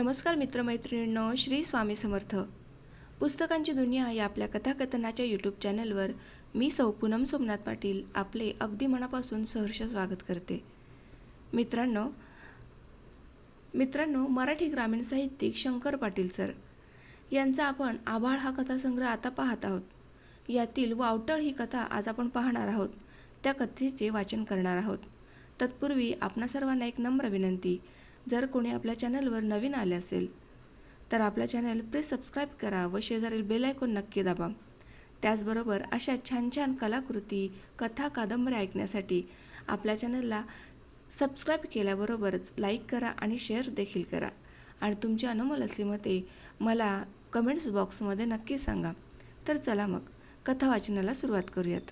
नमस्कार मित्रमैत्रिणींनो श्री स्वामी समर्थ. पुस्तकांची दुनिया या आपल्या कथाकथनाच्या यूट्यूब चॅनलवर मी सौ पूनम सोमनाथ पाटील आपले अगदी मनापासून सहर्ष स्वागत करते. मित्रांनो मित्रांनो मराठी ग्रामीण साहित्यिक शंकर पाटील सर यांचा आपण आभाळ हा कथासंग्रह आता पाहत आहोत. यातील वावटळ ही कथा आज आपण पाहणार आहोत. त्या कथेचे वाचन करणार आहोत. तत्पूर्वी आपणा सर्वांना एक नम्र विनंती जर कोणी आपल्या चॅनलवर नवीन आले असेल तर आपल्या चॅनल प्लीज सबस्क्राईब करा व शेजारील बेल आयकॉन नक्की दाबा. त्याचबरोबर अशा छान छान कलाकृती कथा कादंबऱ्या ऐकण्यासाठी आपल्या चॅनलला सबस्क्राईब केल्याबरोबरच लाईक करा आणि शेअर देखील करा. आणि तुमची अनमोल असली मते मला कमेंट्स बॉक्समध्ये नक्की सांगा. तर चला मग कथा वाचनाला सुरुवात करूयात.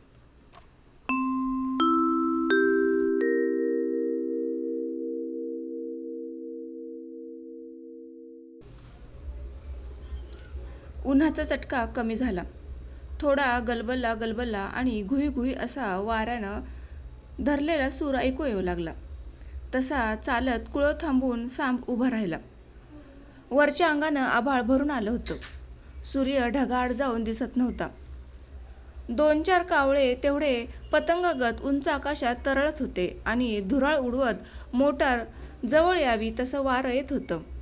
उन्हाचा चटका कमी झाला. थोडा गलबल्ला गलबल्ला आणि घुई घुई असा वाऱ्यानं धरलेला सूर ऐकू येऊ लागला. तसा चालत कुळं थांबून सांब उभा राहिला. वरच्या अंगानं आभाळ भरून आलं होतं. सूर्य ढगाळ जाऊन दिसत नव्हता. दोन चार कावळे तेवढे पतंगगत उंच आकाशात तरळत होते आणि धुराळ उडवत मोटार जवळ यावी तसं वारं येत होतं.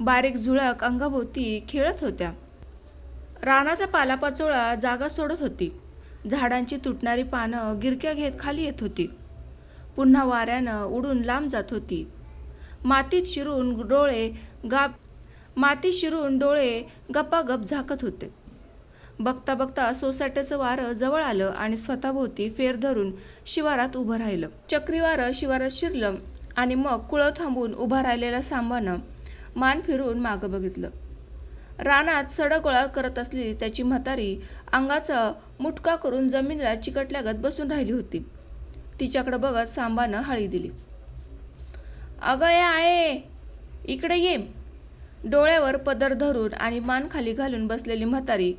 बारीक झुळक अंगाभोवती खेळत होत्या. रानाचा पालापाचोळा जागा सोडत होती. झाडांची तुटणारी पानं गिरक्या घेत खाली येत होती. पुन्हा वाऱ्यानं उडून लांब जात होती. मातीत शिरून डोळे गाप मातीत शिरून डोळे गप्पागप झाकत होते. बघता बघता सोसाट्याचं वारं जवळ आलं आणि स्वतःभोवती फेर धरून शिवारात उभं राहिलं. चक्रीवारं शिवारात शिरलं आणि मग कुळं थांबून उभा राहिलेल्या सांबानं मान फिरून मागं बघितलं. रानात सडगोळा करत असलेली त्याची म्हातारी अंगाचा मुटका करून जमिनीला चिकटल्यागत बसून राहिली होती. तिच्याकडे बघत सांबानं हळी दिली. अगं या आहे. इकडे ये. डोळ्यावर पदर धरून आणि मान खाली घालून बसलेली म्हातारी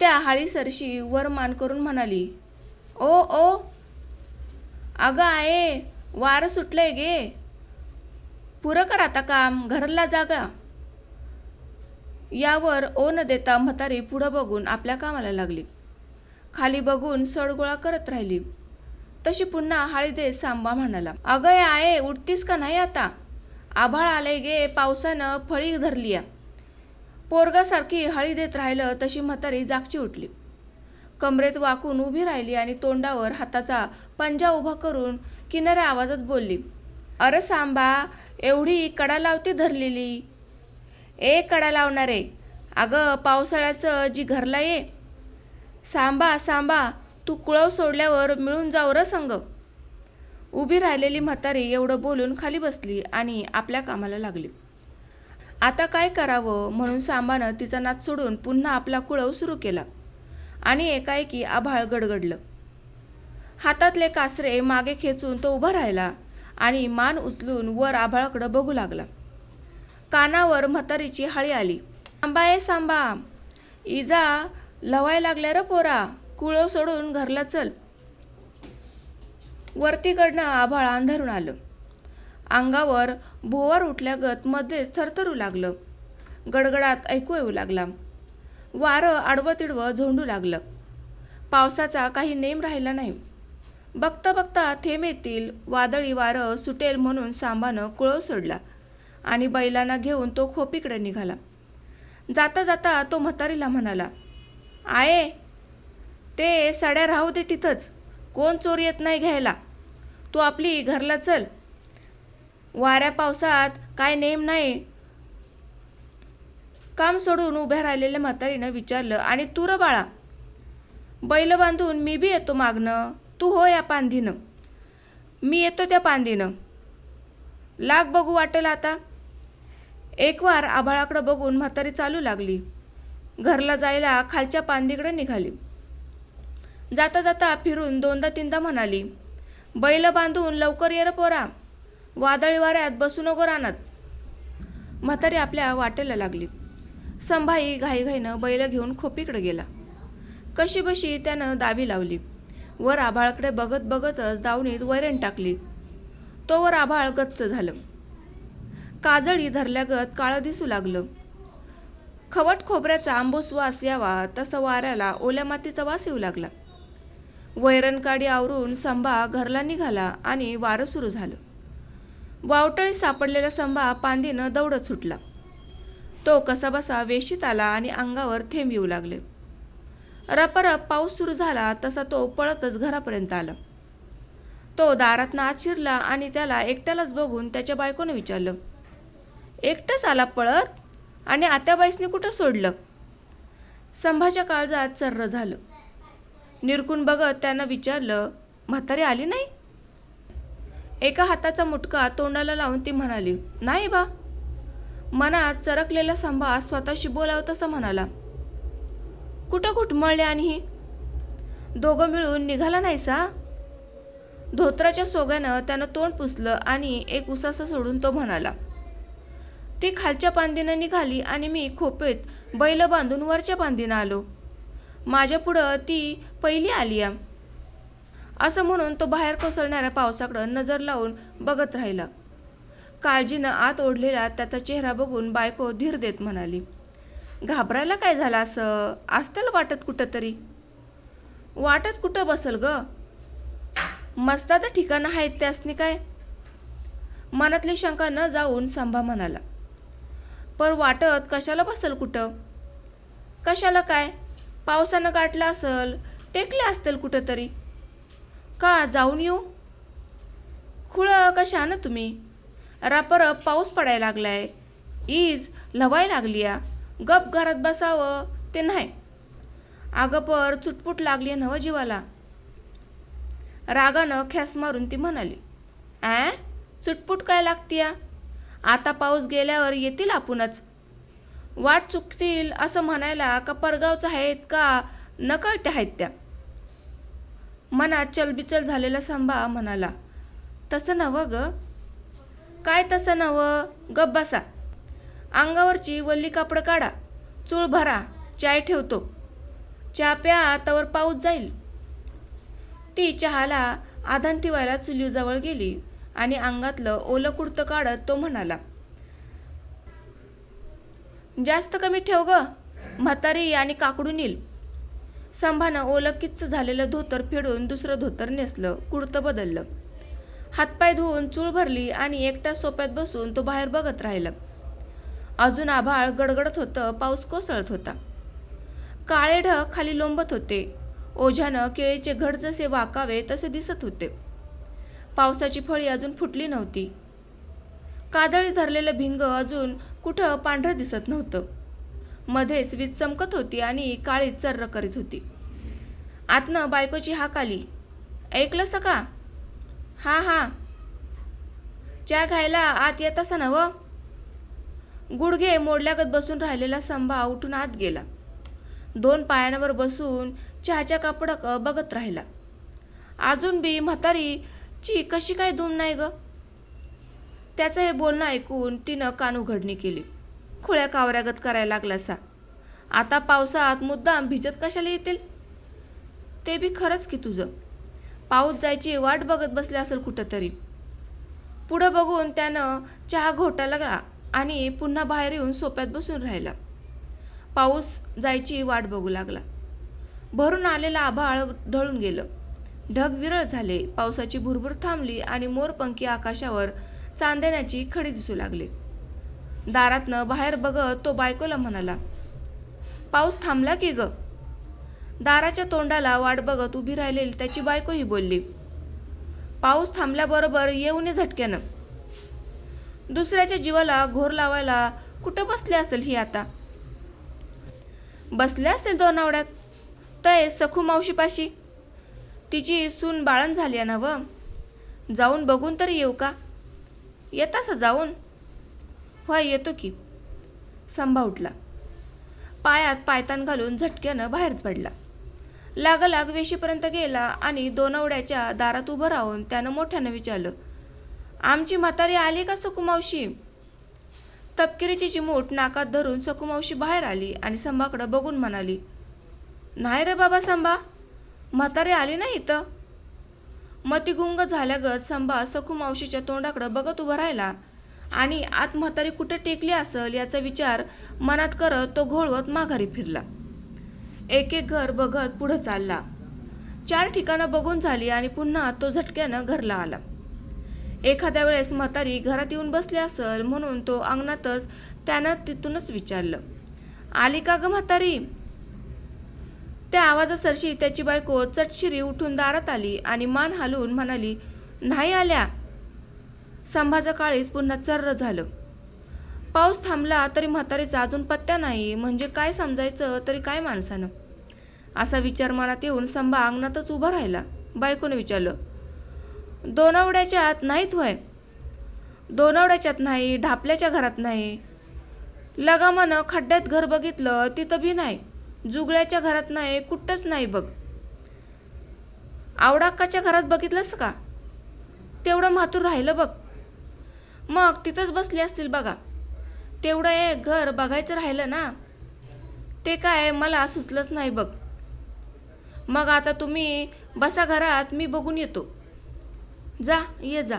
त्या हाळीसरशी वर मान करून म्हणाली ओ ओ. अगं आहे. वारं सुटलंय गे. पुरं कर आता काम घरला जागा. यावर ओ न देता म्हातारी पुढं बघून आपल्या कामाला लागली. खाली बघून सडगोळा करत राहिली. तशी पुन्हा हाळी देत सांबा म्हणाला अगं आहे उठतीस का नाही आता? आभाळ आलंय गे पावसानं फळी धरली पोरगासारखी हळी देत राहिलं तशी म्हातारी जागची उठली. कमरेत वाकून उभी राहिली आणि तोंडावर हाताचा पंजा उभा करून किनाऱ्या आवाजात बोलली अरे सांबा एवढी कडा लावती धरलेली. ए कडा लावणारे. अगं पावसाळ्याचं जी घरला ये. सांबा सांबा तू कुळव सोडल्यावर मिळून जाऊ र संग. उभी राहिलेली म्हातारी एवढं बोलून खाली बसली आणि आपल्या कामाला लागली. आता काय करावं म्हणून सांबानं तिचा नाद सोडून पुन्हा आपला कुळव सुरू केला आणि एकाएकी आभाळ गडगडलं. हातातले कासरे मागे खेचून तो उभा राहिला. आणि मान उचलून वर आभाळाकडं बघू लागला. कानावर म्हातारीची हळी आली. सांबा ए सांबा इजा लवाय लागल्या र पोरा कुळं सोडून घरला चल. वरतीकडनं आभाळ अंधारून आलं. अंगावर भोवार उठल्यागत मध्येच थरथरू लागलं. गडगडात ऐकू येऊ लागला. वारं आडवं तिडवं झोंडू लागलं. पावसाचा काही नेम राहिला नाही. बघता बघता थेंब येतील वादळी वारं सुटेल म्हणून सांबानं कुळव सोडला आणि बैलांना घेऊन तो खोपीकडे निघाला. जाता जाता तो म्हातारीला म्हणाला आहे ते साड्या राहू दे तिथंच. कोण चोर येत नाही घ्यायला. तू आपली घरला चल. वाऱ्या पावसात काय नेम नाही. काम सोडून उभ्या राहिलेल्या म्हातारीनं विचारलं आणि तुर बाळा बैल बांधून मी बी येतो मागणं तू हो या पांधीनं. मी येतो त्या पांधीनं. लाग बघू वाटेल आता. एक वार आभाळाकडं बघून म्हातारी चालू लागली. घरला जायला खालच्या पांदीकडे निघाली. जाता जाता फिरून दोनदा तीनदा म्हणाली बैल बांधून लवकर ये पोरा. वादळी वाऱ्यात बसू नको रानात. म्हातारी आपल्या वाटेला लागली. संभाई घाईघाईनं बैल घेऊन खोपीकडे गेला. कशी बशी त्यानं दावी लावली. वर आभाळाकडे बघत बघतच दावणीत वैरण टाकली. तोवर आभाळ गच्च झालं. काजळी धरल्यागत काळं दिसू लागलं. खवट खोबऱ्याचा आंबूस वास यावा तसं वाऱ्याला ओल्या मातीचा वास येऊ लागला. वैरणकाडी आवरून संभा घरला निघाला आणि वारं सुरू झालं. वावटळी सापडलेला संभा पांदीनं दौडत सुटला. तो कसाबसा वेशीत आला आणि अंगावर थेंब येऊ लागले. रपरप पाऊस सुरू झाला तसा तो पळतच घरापर्यंत आला. तो दारात आत शिरला आणि त्याला एकट्यालाच बघून त्याच्या बायकोनं विचारलं एकटंच आला पळत? आणि आत्याबाईसने कुठं सोडलं? संभाच्या काळजात चर्र झालं. निरकून बघत त्यानं विचारलं म्हातारी आली नाही? एका हाताचा मुटका तोंडाला लावून ती म्हणाली नाही बा. मनात चरकलेला संभा स्वतःशी बोलावं तसं म्हणाला. कुठं घुटमळले आणि दोघं मिळून निघाला नाहीसा धोत्राच्या सोग्यानं त्यानं तोंड पुसलं आणि एक उसासा सोडून तो म्हणाला ती खालच्या पांदीनं निघाली आणि मी खोपेत बैल बांधून वरच्या पांदीनं आलो. माझ्या पुढं ती पहिली आली या असं म्हणून तो बाहेर कोसळणाऱ्या पावसाकडं नजर लावून बघत राहिला. काळजीनं आत ओढलेला त्याचा चेहरा बघून बायको धीर देत म्हणाली घाबरायला काय झालं असं? असतं वाटत कुठं तरी वाटत कुठं बसल ग? तर ठिकाणं आहेत त्यासनी काय? मनातली शंका न जाऊन संभा म्हणाला. पर वाटत कशाला बसल कुठं? कशाला काय? पावसानं गाठलं असल टेकले असतील कुठं तरी का जाऊन येऊ? खुळं कशा ना तुम्ही? रापरप पाऊस पडायला लागलाय. ईज लवाय लागली या गप घरात बसावं ते नाही. अगं पर चुटपुट लागली नव जीवाला रागानं ख्यास मारून ती म्हणाली ॲ चुटपुट काय लागतीया? आता पाऊस गेल्यावर येतील आपणच. वाट चुकतील असं म्हणायला का परगावचं आहेत का नकळत्या आहेत त्या. मनात चलबिचल झालेला संभा म्हणाला तसं नवं ग. काय तसं नवं गप बसा. अंगावरची वल्ली कापडं काढा. चूळ भरा. चाय ठेवतो. चहा प्या आतावर पाऊस जाईल. ती चहाला आधान ठेवायला चुलीजवळ गेली आणि अंगातलं ओलं कुडतं काढत तो म्हणाला जास्त कमी ठेव ग. म्हातारी आणि काकडून येईल. संभानं ओलं किच्च झालेलं धोतर फेडून दुसरं धोतर नेसलं कुडतं बदललं. हातपाय धुवून चूळ भरली आणि एकट्या सोप्यात बसून तो बाहेर बघत राहिला. अजून आभाळ गडगडत होतं पाऊस कोसळत होता. काळे ढग खाली लोंबत होते. ओझ्यानं केळीचे घड जसे वाकावे तसे दिसत होते. पावसाची फळी अजून फुटली नव्हती. कादळी धरलेलं भिंग अजून कुठं पांढरं दिसत नव्हतं. मध्येच वीज चमकत होती आणि काळी चर्र करीत होती. आतनं बायकोची हाक आली. ऐकलंस का हा हा. च्या घ्यायला आत येत असा नवं गुडघे मोडल्यागत बसून राहिलेला संभा उठून आत गेला. दोन पायांवर बसून चहाच्या कापडाक बघत राहिला. अजून बी म्हातारीची कशी काय धूम नाही ग? त्याचं हे बोलणं ऐकून तिनं कान उघडणी केली. खुळ्या कावऱ्यागत करायला लागला सा आता पावसात मुद्दाम भिजत कशाला येतील? ते बी खरंच की तुझं. पाऊस जायची वाट बघत बसले असेल कुठंतरी. पुढं बघून त्यानं चहा घोटायला लागला. आणि पुन्हा बाहेर येऊन सोप्यात बसून राहिला. पाऊस जायची वाट बघू लागला. भरून आलेला आभाळ ढळून गेलं. ढग विरळ झाले. पावसाची भुरभुर थांबली आणि मोरपंखी आकाशावर चांदण्याची खडी दिसू लागली. दारातनं बाहेर बघत तो बायकोला म्हणाला पाऊस थांबला की ग? दाराच्या तोंडाला वाट बघत उभी राहिलेली त्याची बायकोही बोलली पाऊस थांबल्याबरोबर येऊने झटक्यानं. दुसऱ्याच्या जीवाला घोर लावायला कुठं बसले असेल ही आता? बसले असतील दोन आवड्यात? तय सखू मावशीपाशी? तिची सून बाळण झाली आहे ना व? जाऊन बघून तरी येऊ का? येतास जाऊन? होय येतो की. संभा उठला. पायात पायतान घालून झटक्यानं बाहेरच पडला. लागलाग वेशीपर्यंत गेला आणि दोनवड्याच्या दारात उभं राहून त्यानं मोठ्यानं विचारलं आमची म्हातारी आली का सकुमावशी तपकिरीची चिमूट नाकात धरून सकुमावशी बाहेर आली आणि संभाकडं बघून म्हणाली नाही रे बाबा संभा म्हातारी आली नाही इथं. मतिगुंग झाल्यागत संभा सकुमावशीच्या तोंडाकडं बघत उभा राहिला आणि आत म्हातारी कुठे टेकली असल याचा विचार मनात करत तो घोळवत माघारी फिरला. एक एक घर बघत पुढं चालला. चार ठिकाणं बघून झाली आणि पुन्हा तो झटक्यानं घरला आला. एखाद्या वेळेस म्हातारी घरात येऊन बसली असल म्हणून तो अंगणातच त्यानं तिथूनच विचारलं आली का ग म्हातारी? त्या आवाजासरशी त्याची बायको चटशिरी उठून दारात आली आणि मान हालून म्हणाली नाही आल्या. संभाचं काळीच पुन्हा चर्र झालं. पाऊस थांबला तरी म्हातारीचा अजून पत्त्या नाही म्हणजे काय समजायचं तरी काय माणसानं? असा विचार मनात येऊन संभा अंगणातच उभा राहिला. बायकोने विचारलं दोनवड्याच्या आत नाहीत होय. दोनवड्याच्यात नाही ढापल्याच्या घरात नाही. लगामानं खड्ड्यात घर बघितलं तिथं बी नाही. जुगळ्याच्या घरात नाही कुठंच नाही बघ. आवडाक्काच्या घरात बघितलंस का? तेवढं म्हातूर राहिलं बघ. मग तिथंच बसली असतील बघा. तेवढं एक घर बघायचं राहिलं ना. ते काय मला सुचलंच नाही बघ. मग आता तुम्ही बसा घरात मी बघून येतो. जा ये जा.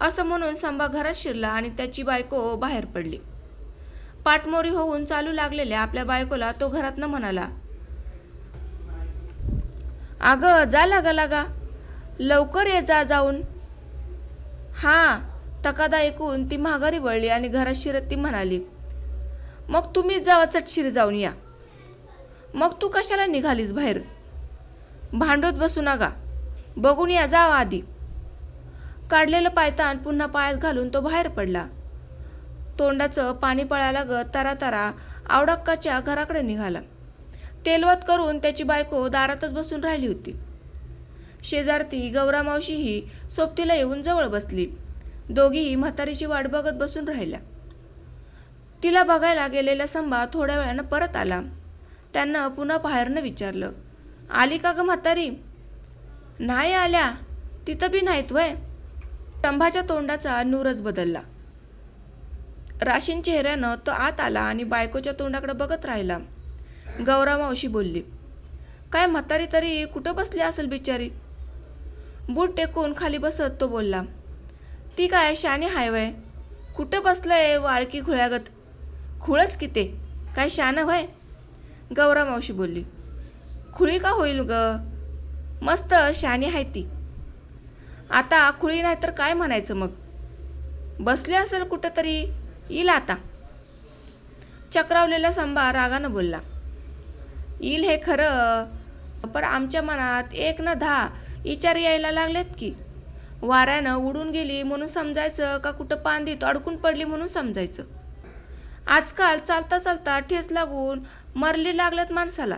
असं म्हणून संभा घरात शिरला आणि त्याची बायको बाहेर पडली. पाटमोरी होऊन चालू लागलेल्या आपल्या बायकोला तो घरातनं म्हणाला अगं जा लागा लागा. लवकर ये जा जाऊन. हा. तकादा ऐकून ती माघारी वळली आणि घरात शिरत ती म्हणाली मग तुम्ही जावा चटशीर जाऊन या. मग तू कशाला निघालीस बाहेर? भांडोत बसू नका. बघून या जावा आधी. काढलेलं पायतान पुन्हा पायात घालून तो बाहेर पडला. तोंडाचं पाणी पळायला गत तारा तारा आवडक्काच्या घराकडे निघाला. तेलवत करून त्याची बायको दारातच बसून राहिली होती. शेजारती गौरामावशीही सोबतीला येऊन जवळ बसली. दोघीही म्हातारीची वाट बघत बसून राहिल्या. तिला बघायला गेलेला संभा थोड्या वेळानं परत आला. त्यांना पुन्हा बाहेरनं विचारलं आली का ग म्हातारी? नाही आल्या. तिथं बी नाहीत वय. स्तंभाच्या तोंडाचा नूरच बदलला. राशीन चेहऱ्यानं तो आत आला आणि बायकोच्या तोंडाकडे बघत राहिला. गौरा मावशी बोलली काय म्हातारी तरी कुठं बसली असेल बिचारी? बूट टेकून खाली बसत तो बोलला. ती काय शानी हायवय कुठं बसलंय वाळकी खुळ्यागत? खुळच किते काय शान व्हय गौरा मावशी बोलली खुळी का होईल ग? मस्त शानी आहे ती. आता खुळी नाही तर काय म्हणायचं मग? बसले असेल कुठं तरी येईल आता. चक्रावलेला संभा रागानं बोलला. येईल हे खरं पर आमच्या मनात एक ना दहा विचार यायला लागलेत की. वाऱ्यानं उडून गेली म्हणून समजायचं का कुठं पांदीत अडकून पडली म्हणून समजायचं? आजकाल चालता चालता ठेस लागून मरली लागल्यात माणसाला.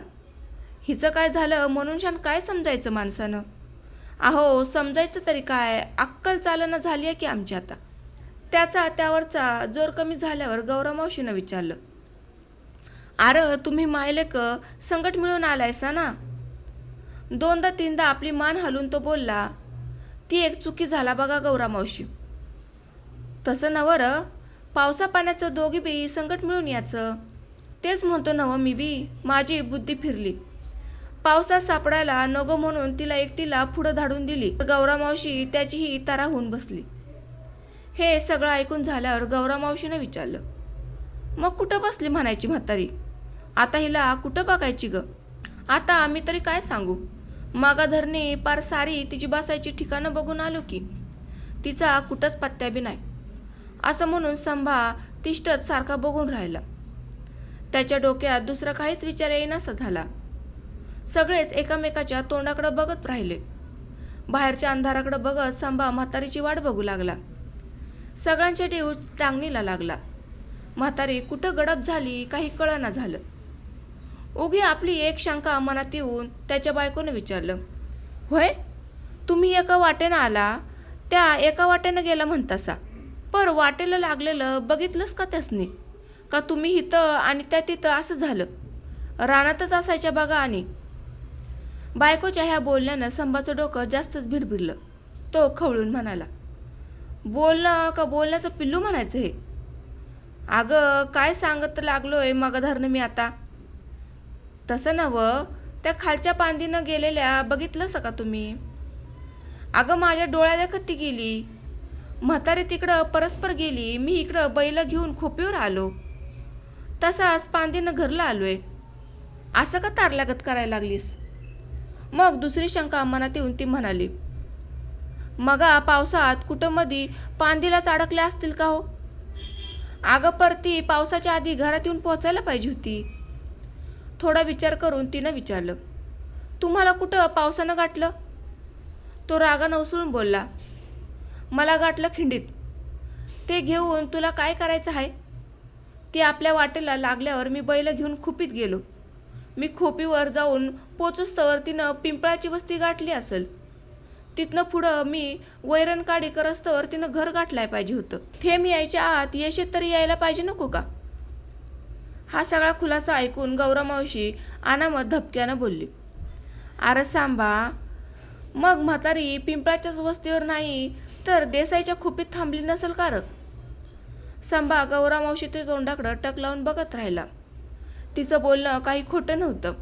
हिचं काय झालं म्हणून शान काय समजायचं माणसानं? अहो समजायचं तरी काय? अक्कल चालना झाली आहे की आमची आता? त्याचा त्यावरचा जोर कमी झाल्यावर गौरमावशीनं विचारलं. अरे तुम्ही मायलेक संकट मिळून आलायसा ना? दोनदा तीनदा आपली मान हलून तो बोलला ती एक चुकी झाला बघा गौरामावशी तसं नवर पावसा पाण्याचं दोघी बी संकट मिळून याचं. तेच म्हणतो नवं मी बी. माझी बुद्धी फिरली. पावसात सापडायला नको म्हणून तिला एकटीला पुढं धाडून दिली. गौरामावशी त्याचीही तारा होऊन बसली. हे सगळं ऐकून झाल्यावर गौरामावशीनं विचारलं मग कुठं बसली म्हणायची म्हातारी? आता हिला कुठं बघायची ग? आता आम्ही तरी काय सांगू? मागा धरणी पार सारी तिची बसायची ठिकाणं बघून आलो की तिचा कुठंच पत्त्या बी नाही. असं म्हणून संभा तिष्ठत सारखा बघून राहिला. त्याच्या डोक्यात दुसरा काहीच विचार येईनासा झाला. सगळेच एकामेकाच्या तोंडाकडे बघत राहिले. बाहेरच्या अंधाराकडे बघत संभा म्हातारीची वाट बघू लागला. सगळ्यांच्या देऊ टांगणीला लागला. म्हातारी कुठं गडप झाली काही कळना झालं. उगी आपली एक शंका मनात येऊन त्याच्या बायकोनं विचारलं होय तुम्ही एका वाटेनं आला त्या एका वाटेनं गेला म्हणतासा. पर वाटेला लागलेलं बघितलंच का त्यासनी? का तुम्ही इथं आणि त्या तिथं असं झालं? रानातच असायच्या बघा आणि बायकोच्या ह्या बोलण्यानं संभाचं डोकं जास्तच भिरभिरलं. तो खवळून म्हणाला बोलणं का बोलण्याचं पिल्लू म्हणायचं हे? अगं काय सांगत लागलोय मगधरनं मी आता. तसं नवं त्या खालच्या पांदीनं गेलेल्या बघितलंस का तुम्ही? अगं माझ्या डोळ्या देखत ती गेली. म्हातारी तिकडं परस्पर गेली मी इकडं बैल घेऊन खोपीवर आलो. तसाच पांदीनं घरला आलोय. असं का तारलागत करायला लागलीस? मग दुसरी शंका मनात येऊन ती म्हणाली मगा पावसात कुठं मधी पांदीलाच अडकल्या असतील का हो? अगं परती पावसाच्या आधी घरात येऊन पोचायला पाहिजे होती. थोडा विचार करून तिनं विचारलं तुम्हाला कुठं पावसानं गाठलं? तो रागानं उसळून बोलला मला गाठलं खिंडीत. ते घेऊन तुला काय करायचं आहे ती आपल्या वाटेला लागल्यावर मी बैल घेऊन खुपीत गेलो. मी खोपीवर जाऊन पोचस्तवर तिनं पिंपळाची वस्ती गाठली असेल. तिथनं पुढं मी वैरण काढी करस्तवर तिनं घर गाठलाय पाहिजे होतं. थेंब यायच्या आत येशेत तरी यायला पाहिजे नको का? हा सगळा खुलासा ऐकून गौरमावशी अनामत धपक्यानं बोलली. अरे सांबा मग म्हातारी पिंपळाच्याच वस्तीवर नाही तर देसाईच्या खोपीत थांबली नसेल कारक संभा गौरामावशी ते तोंडाकडं टक लावून बघत राहिला. तिचं बोलणं काही खोटं नव्हतं.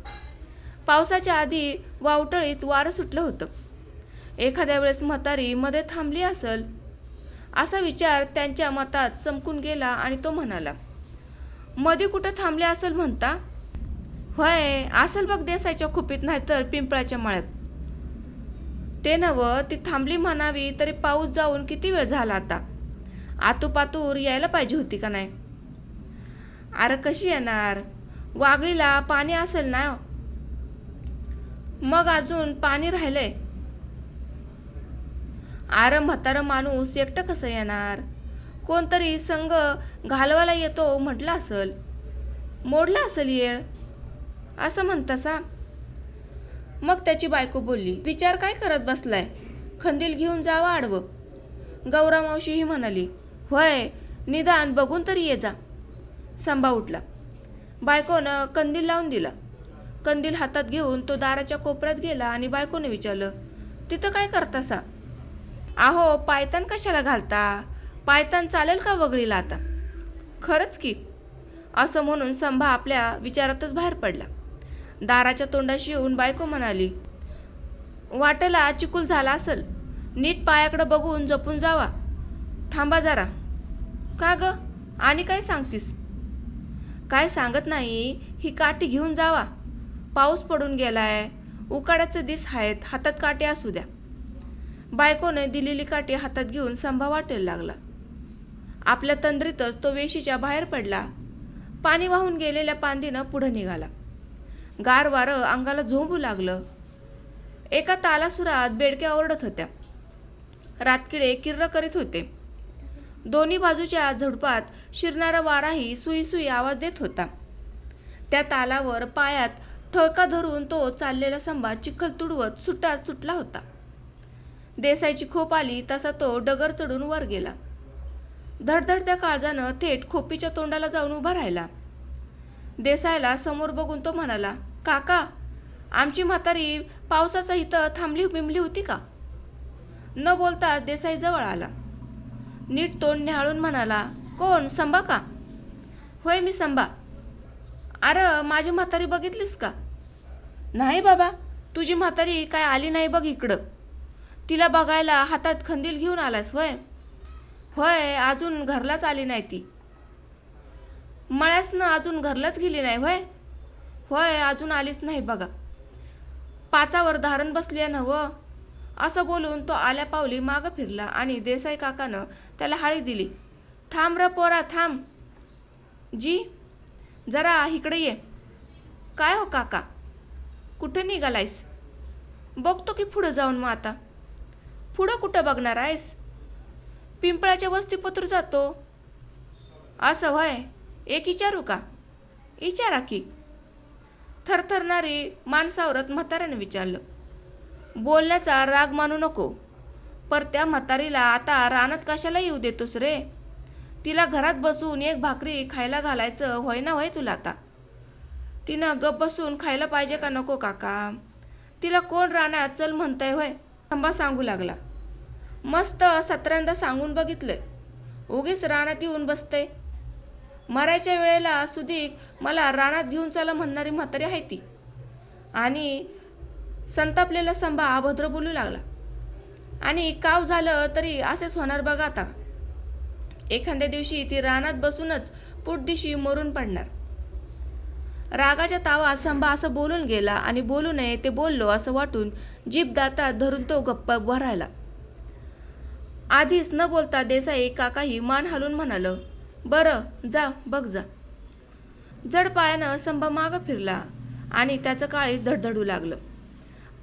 पावसाच्या आधी वावटळीत वारं सुटलं होतं. एखाद्या वेळेस म्हातारी मध्ये थांबली असल असा विचार त्यांच्या मतात चमकून गेला आणि तो म्हणाला मध्ये कुठं थांबले असेल म्हणता? होय असेल बघ देसायच्या खुपीत नाही तर पिंपळाच्या मळ्यात. ते नवं ती थांबली म्हणावी तरी पाऊस जाऊन किती वेळ झाला आता? आतूपातूर यायला पाहिजे होती का नाही? अरे कशी येणार? वागळीला पाणी असेल ना? मग अजून पाणी राहिलंय. आरं म्हातारं माणूस एकटं कसं येणार? कोणतरी संघ घालवायला येतो म्हटलं असल. मोडला असेल येळ. असं म्हणतासा? मग त्याची बायको बोलली विचार काय करत बसलाय? खंदील घेऊन जावा आडवं. गौरा मावशीही म्हणाली होय निदान बघून तरी ये जा. संभा उठला. बायकोनं कंदील लावून दिला. कंदील हातात घेऊन तो दाराच्या कोपऱ्यात गेला आणि बायकोने विचारलं तिथं काय करतासा? आहो पायतान कशाला घालता? पायतान चालेल का वगळीला आता? खरंच की. असं म्हणून संभा आपल्या विचारातच बाहेर पडला. दाराच्या तोंडाशी येऊन बायको म्हणाली वाटेला चिकूल झाला असेल. नीट पायाकडं बघून जपून जावा. थांबा जरा. का ग? आणि काय सांगतीस? काय सांगत नाही? ही काठी घेऊन जावा. पाऊस पडून गेलाय. उकाड्याचे दिस आहेत. हातात काटे असू द्या. बायकोने दिलेली काठी हातात घेऊन संभा वाटेल लागला. आपल्या तंद्रीतच तो वेशीच्या बाहेर पडला. पाणी वाहून गेलेल्या पांदीनं पुढं निघाला. गार वारं अंगाला झोंबू लागलं. एका तालासुरात बेडक्या ओरडत होत्या. रातकिडे किर्र करीत होते. दोन्ही बाजूच्या झुडपात शिरणारा वाराही सुई सुई आवाज देत होता. त्या तालावर पायात ठळका धरून तो चाललेला संभा चिखल तुडवत सुटा सुटला होता. देसाईची खोप आली तसा तो डगर चढून वर गेला. धडधडत्या काळजानं थेट खोपीच्या तोंडाला जाऊन उभा राहिला. देसाईला समोर बघून तो म्हणाला काका आमची म्हातारी पावसाचा इथं थांबली बिंबली होती का? न बोलता देसाई जवळ आला. नीट तोंड निहाळून म्हणाला कोण? संभा का? होय मी संभा. अरे माझी म्हातारी बघितलीस का? नाही बाबा तुझी म्हातारी काय आली नाही बघ इकडं. तिला बघायला हातात खंदील घेऊन आलास होय? होय अजून घरलाच आली नाही ती. मळ्यासनं अजून घरलाच गेली नाही होय? होय अजून आलीच नाही बघा. पाचावर धारण बसली आहे ना व? असं बोलून तो आल्या पावली मागं फिरला आणि देसाई काकानं त्याला हाळी दिली. थांब र पोरा थांब. जी जरा इकडे ये. काय हो काका? कुठे निघालायस? बघतो की पुढं जाऊन मग आता. पुढं कुठं बघणार आहेस? पिंपळाच्या वस्तीपत्र जातो. असं व्हय एक विचारू का? विचारा की. थरथरणारी माणसावरत म्हाताऱ्याने विचारलं. बोलण्याचा राग मानू नको. पर त्या म्हातारीला आता रानात कशाला येऊ देतोस रे? तिला घरात बसून एक भाकरी खायला घालायचं होय ना होय तुला आता? तिनं गप बसून खायला पाहिजे का नको काका? तिला कोण रानात चल म्हणतंय होय? थांबा सांगू लागला. मस्त सतऱ्यांदा सांगून बघितलंय. उगीच रानात येऊन बसते मरायच्या वेळेला सुधीक मला रानात घेऊन चला म्हणणारी म्हातारी आहे ती. आणि संतापलेला संभा अभद्र बोलू लागला. आणि काव झालं तरी असेच होणार बघा आता. एखाद्या दिवशी ती रानात बसूनच पुटदिशी मरून पडणार. रागाच्या तावात संभा असं बोलून गेला आणि बोलू नये ते बोललो असं वाटून जीभ दातात धरून तो गप्प उभा राहिला आधीच न बोलता देसाई काकाही मान हलून म्हणालं बरं जा बघ जा. जड पायानं संभा मागं फिरला आणि त्याचं काळीच धडधडू लागलं.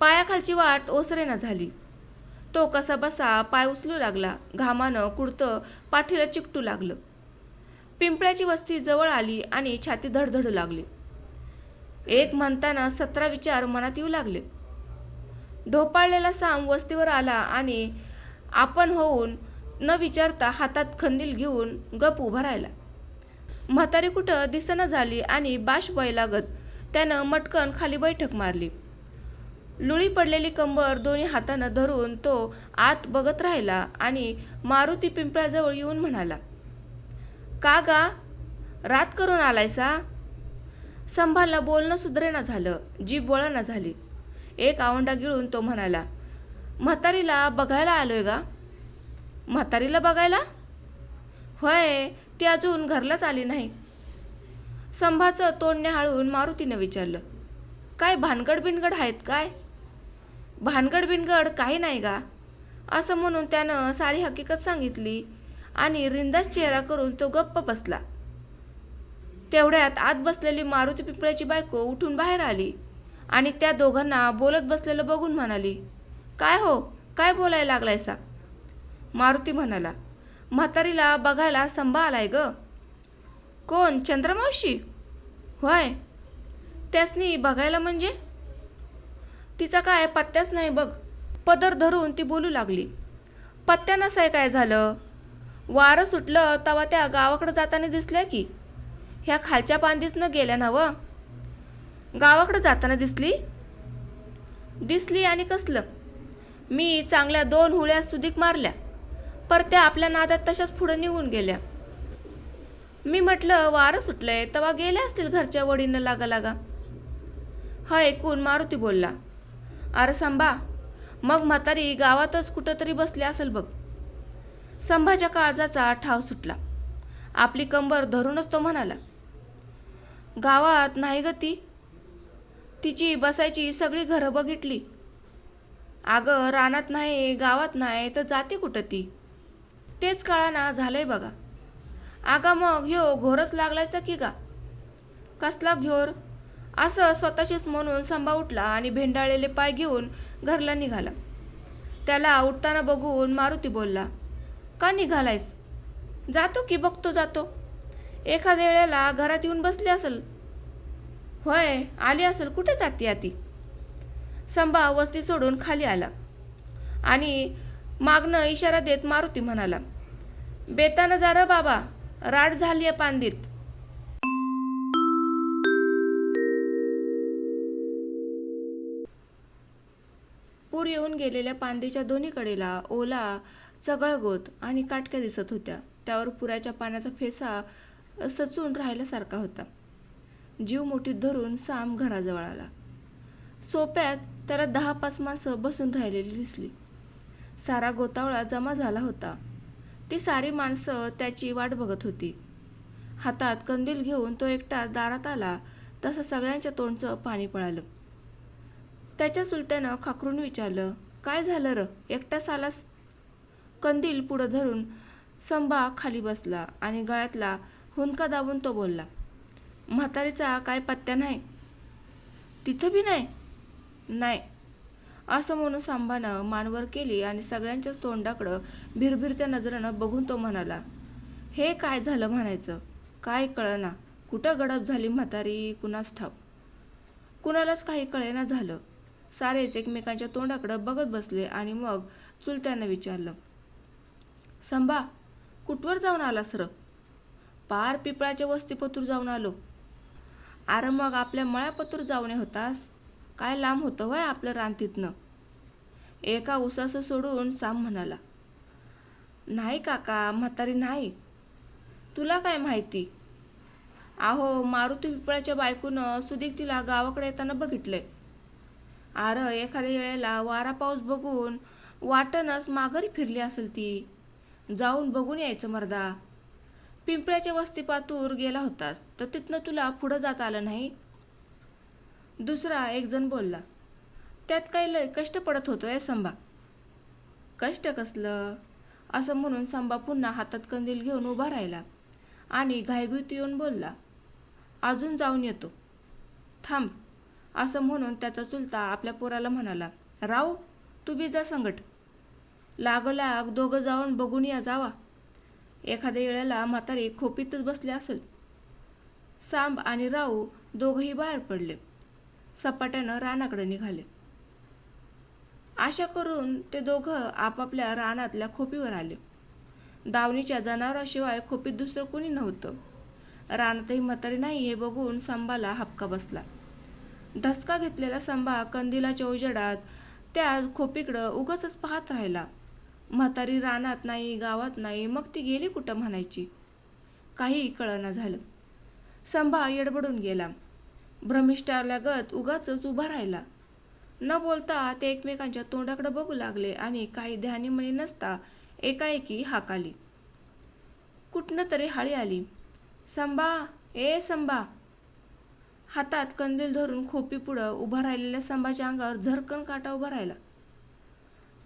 पायाखालची वाट ओसरेना झाली. तो कसा बसा पाय उचलू लागला घामानं कुडतं पाठीला चिकटू लागलं. पिंपळ्याची वस्ती जवळ आली आणि छाती धडधडू लागली. एक म्हणताना सतरा विचार मनात येऊ लागले. ढोपाळलेला साम वस्तीवर आला आणि आपण होऊन न विचारता हातात खंदील घेऊन गप उभा राहिला. म्हातारी कुठं दिसना झाली आणि बाश लागत त्यानं मटकन खाली बैठक मारली. लुळी पडलेली कंबर दोन्ही हातानं धरून तो आत बघत राहिला आणि मारुती पिंपळाजवळ येऊन म्हणाला का गा? रात करून आलायसा संभाला बोलणं सुधरेना झालं जीभ वळना झाली. एक आवंडा गिळून तो म्हणाला म्हातारीला बघायला आलोय गा. म्हातारीला बघायला? होय ती अजून घरलाच आली नाही. संभाचं तोंड न्याहाळून मारुतीनं विचारलं काय भानगड बिनगड आहेत काय? भानगड बिनगड काही नाही गा. असं म्हणून त्यानं सारी हकीकत सांगितली आणि रिंदास चेहरा करून तो गप्प बसला. तेवढ्यात आत बसलेली मारुती पिंपळ्याची बायको उठून बाहेर आली आणि त्या दोघांना बोलत बसलेलं बघून म्हणाली काय हो? काय बोलायला लागलायसा? मारुती म्हणाला म्हातारीला बघायला संभा आलाय ग. कोण? चंद्रमावशी? होय. त्यासनी बघायला म्हणजे? तिचा काय पत्त्याच नाही बघ. पदर धरून ती बोलू लागली. पत्त्या नसाय काय झालं? वारं सुटलं तेव्हा त्या गावाकडं जाताना दिसल्या की? ह्या खालच्या पांदीसनं गेल्या ना व? गावाकडं जाताना दिसली? दिसली आणि कसलं? मी चांगल्या दोन हुळ्या सुदीक मारल्या. पर त्या आपल्या नादात तशाच पुढं निघून गेल्या. मी म्हटलं वारं सुटलंय तेव्हा गेल्या असतील घरच्या वडीनं लागा लागा हा ऐकून मारुती बोलला. अरे संभा मग म्हातारी गावातच कुठंतरी बसली असेल बघ. संभाच्या काळजाचा ठाव सुटला. आपली कंबर धरूनच तो म्हणाला गावात नाही ग ती. तिची बसायची सगळी घरं बघितली. अगं रानात नाही गावात नाही तर जाते कुठं ती? तेच काळाना झालंय बघा. आगा मग ह्यो घोरच लागलायचा की गा? कसला घोर? असं स्वतःशीच म्हणून संभा उठला आणि भेंडाळलेले पाय घेऊन घरला निघाला. त्याला उठताना बघून मारुती बोलला का निघालायस? जातो की बघतो जातो. एखाद्या वेळेला घरात येऊन बसली असेल. होय आली असेल कुठे जाते आती? संभा वस्ती सोडून खाली आला आणि मागणं इशारा देत मारुती म्हणाला बेतानं जा बाबा राड झाली आहे पांदीत पूर येऊन गेलेल्या पांदीच्या दोन्ही कडेला ओला चगळगोत आणि काटक्या दिसत होत्या. त्यावर पुराच्या पाण्याचा फेसा सचून राहिल्यासारखा होता. जीव मोठीत धरून साम घराजवळ आला. सोप्यात त्याला दहा पाच माणसं बसून राहिलेली दिसली. सारा गोतावळा जमा झाला होता. ती सारी माणसं त्याची वाट बघत होती. हातात कंदील घेऊन तो एकटा दारात आला. तसं सगळ्यांच्या तोंडचं पाणी पळालं. त्याच्या सुलत्यानं खाकरून विचारलं काय झालं र? एकटा सालास? कंदील पुढं धरून संभा खाली बसला आणि गळ्यातला हुंदका दाबून तो बोलला म्हातारीचा काय पत्त्या नाही? तिथं बी नाही? नाही. असं म्हणून सांबानं मानवर केली आणि सगळ्यांच्याच तोंडाकडं भिरभिरत्या नजरेनं बघून तो म्हणाला हे काय झालं म्हणायचं? काय कळना? कुठं गडप झाली म्हातारी? कुणास ठाव कुणालाच काही कळेना झालं. सारेच एकमेकांच्या तोंडाकडं बघत बसले आणि मग चुलत्यानं विचारलं संभा कुठवर जाऊन आलास र? पार पिपळाच्या वस्तीपतूर जाऊन आलो. अरे मग आपल्या मळ्यापतूर जाऊन ये होतास? काय लांब होतं वय आपलं रानतीतनं एका उसासं सोडून साम म्हणाला नाही काका म्हातारी नाही. तुला काय माहिती? आहो मारुती पिपळाच्या बायकोनं सुदीक तिला गावाकडे येताना बघितलंय. आर एखाद्या वेळेला वारा पाऊस बघून वाटणच माघारी फिरली असेल ती. जाऊन बघून यायचं मर्दा. पिंपळ्याच्या वस्तीपातूर गेला होतास तर तिथनं तुला पुढं जाता आलं नाही? दुसरा एक जण बोलला त्यात काही लय कष्ट पडत होतो आहे संभा. कष्ट कसलं? असं म्हणून संभा पुन्हा हातात कंदील घेऊन उभा राहिला आणि घाईघुईत येऊन बोलला अजून जाऊन येतो. थांब. असं म्हणून त्याचा चुलता आपल्या पोराला म्हणाला राव तू बी जा संगट. लागोलाग दोघं जाऊन बघून या जावा. एखाद्या वेळेला म्हातारी खोपीतच बसले असेल. सांब आणि राऊ दोघंही बाहेर पडले. सपाट्यानं रानाकडे निघाले. आशा करून ते दोघं आपापल्या रानातल्या खोपीवर आले. दावणीच्या जनावराशिवाय खोपीत दुसरं कोणी नव्हतं. रानातही म्हातारी नाही हे बघून सांबाला हपका बसला. धसका घेतलेला संभा कंदिलाच्या उजेडात त्या खोपीकडं उगच पाहत राहिला. म्हातारी रानात नाही गावात नाही मग ती गेली कुठं म्हणायची? काही कळना झालं. संभा येडबडून गेला. भ्रमिष्ठाल्यागत उगाच उभा राहिला. न बोलता ते एकमेकांच्या तोंडाकडे बघू लागले आणि काही ध्यानीमणी नसता एकाएकी हाक आली. कुठनं तरी हळी आली. संभा ए संभा! हातात कंदील धरून खोपी पुढं उभा राहिलेल्या संभाच्या अंगावर झरकन काटा उभा राहिला.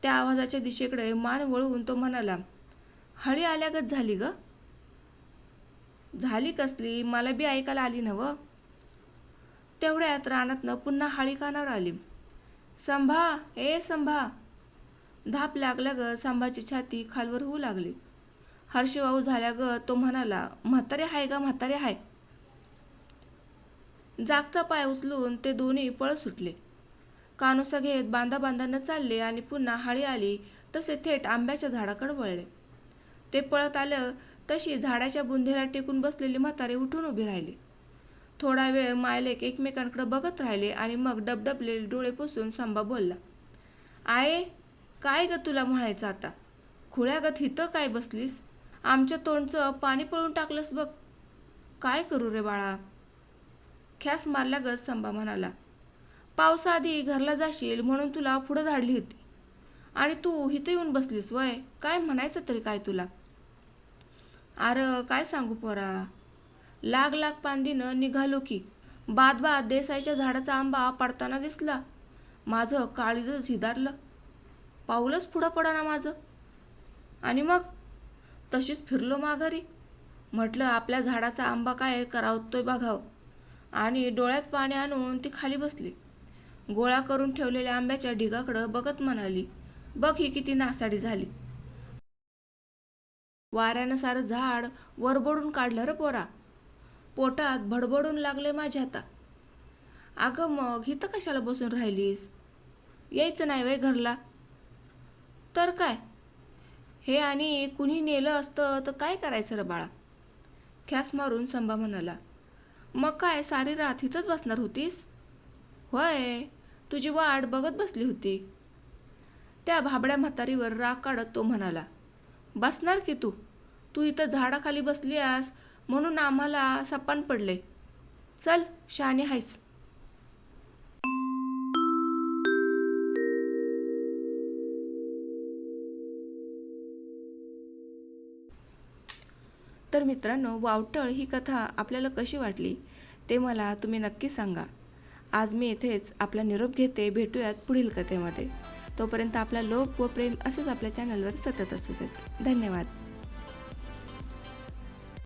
त्या आवाजाच्या दिशेकडे मान वळवून तो म्हणाला हळी आल्यागत झाली ग. झाली कसली? मला बी ऐकायला आली नव तेवढ्यात रानातनं पुन्हा हाळी कानावर आली. संभा ए संभा. धाप लागल्या ग संभाची छाती खालवर होऊ लागली. हर्षवाऊ झाल्या ग तो म्हणाला म्हातारे हाय गा म्हातारे हाय. जागचा पाय उचलून ते दोन्ही पळत सुटले. कानोसा घेत बांधा बांधानं चालले आणि पुन्हा हाळी आली तसे थेट आंब्याच्या झाडाकडे वळले. ते पळत आलं तशी झाडाच्या बुंधेला टेकून बसलेली म्हातारी उठून उभी राहिली. थोडा वेळ मायलेक एकमेकांकडे बघत राहिले आणि मग डबडबलेले डोळे पुसून संभा बोलला आये काय ग तुला म्हणायचं आता? खुळ्यागत हिथं काय बसलीस? आमच्या तोंडचं पाणी पळून टाकलंस बघ. काय करू रे बाळा? ख्यास मारल्यागत संभा म्हणाला. पावसाआधी घरला जाशील म्हणून तुला पुढं धाडली होती. आणि तू इथं येऊन बसलीस वय काय म्हणायचं तरी काय तुला? अरे काय सांगू पोरा? लाग लाग पांदीनं निघालो की बाद बाद देसाईच्या झाडाचा आंबा पडताना दिसला. माझं काळीजच हिदारलं पाऊलच पुढं पडाना माझं. आणि मग? तशीच फिरलो माघारी. म्हटलं आपल्या झाडाचा आंबा काय करावतोय बघाव. आणि डोळ्यात पाणी आणून ती खाली बसली. गोळा करून ठेवलेल्या आंब्याच्या ढिगाकडं बघत म्हणाली बघ ही किती नासाडी झाली. वाऱ्यानं सारं झाड वरबडून काढलं र पोरा. पोटात भडबडून लागले माझ्या आता. अगं मग इथं कशाला बसून राहिलीस? यायचं नाही वय घरला. तर काय? हे आणि कुणी नेलं असतं तर काय करायचं र बाळा? ख्यास मारून संभा म्हणाला. मग काय सारी रात इथंच बसणार होतीस? होय तुझी वाट बघत बसली होती. त्या भाबड्या म्हातारीवर राग काढत तो म्हणाला बसणार की तू? तू इथं झाडाखाली बसली आस म्हणून आम्हाला सपान पडले. चल शहाणी हायस तर मित्रांनो वावटळ ही कथा आपल्याला कशी वाटली ते मला तुम्ही नक्की सांगा. आज मी इथेच आपला निरोप घेते भेटूयात पुढील कथेमध्ये. तोपर्यंत आपला लोभ व प्रेम असंच आपल्या चॅनलवर सतत असू देत. धन्यवाद.